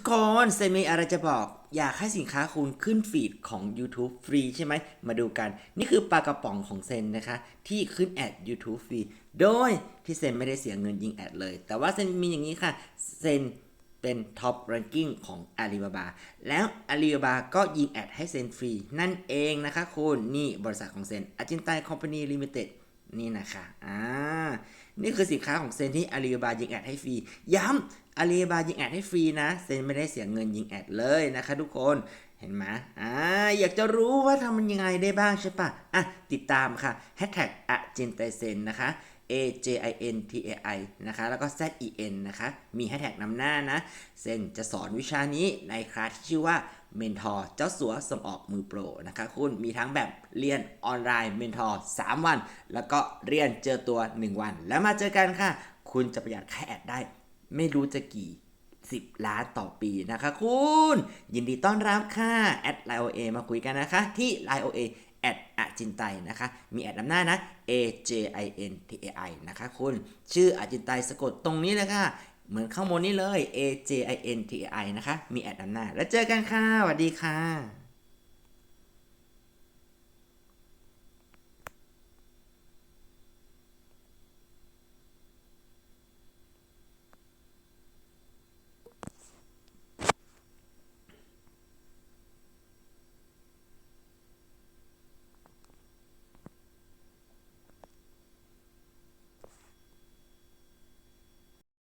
ทุกคนเซนมีอะไรจะบอก อยากให้สินค้าคุณขึ้นฟีดของ YouTube ฟรีใช่ไหม มาดูกัน นี่คือปลากระป๋องของเซนนะคะ ที่ขึ้นแอด YouTube ฟรี โดยที่เซนไม่ได้เสียเงินยิงแอดเลย แต่ว่าเซนมีอย่างนี้ค่ะ เซนเป็นท็อป r a n k i n g ของ Alibaba แล้ว Alibaba ก็ยิงแอดให้เซนฟรี นั่นเองนะคะคุณ นี่บริษัทของเซนอาจินไตคอมพานีลิมิเต็ดนี่นะคะ อ่า นี่คือสินค้าของเซนที่อาลีบายิงแอดให้ฟรี ย้ำอาลีบายิงแอดให้ฟรีนะ เซนไม่ได้เสียเงินยิงแอดเลยนะคะทุกคนเห็นไหมอ่าอยากจะรู้ว่าทำมันยังไงได้บ้างใช่ปะอะติดตามค่ะ hashtag อาจินไตเซนนะคะ A J I N T A I นะคะ แล้วก็ Z E N นะคะ มีแฮชแท็กนำหน้านะ เซนจะสอนวิชานี้ในคลาสที่ชื่อว่า เมนทอร์เจ้าสัวส่งออกมือโปรนะคะคุณมีทั้งแบบเรียนออนไลน์เมนทอร์3วัน แล้วก็เรียนเจอตัว 1 วัน แล้วมาเจอกันค่ะ คุณจะประหยัดค่าแอดได้ ไม่รู้จะกี่ 10 ล้านต่อปีนะคะคุณ ยินดีต้อนรับค่ะแอดไลโอเอมาคุยกันนะคะ ที่ไลโอเอแอดอจินไตนะคะ มีแอดนำหน้านะ A J I N T A I นะคะคุณ ชื่ออจินไตสะกดตรงนี้เลยค่ะเหมือนข้างบนนี้เลย A J I N T I นะคะ มีแอดนหน้า แล้วเจอกันค่ะสวัสดีค่ะ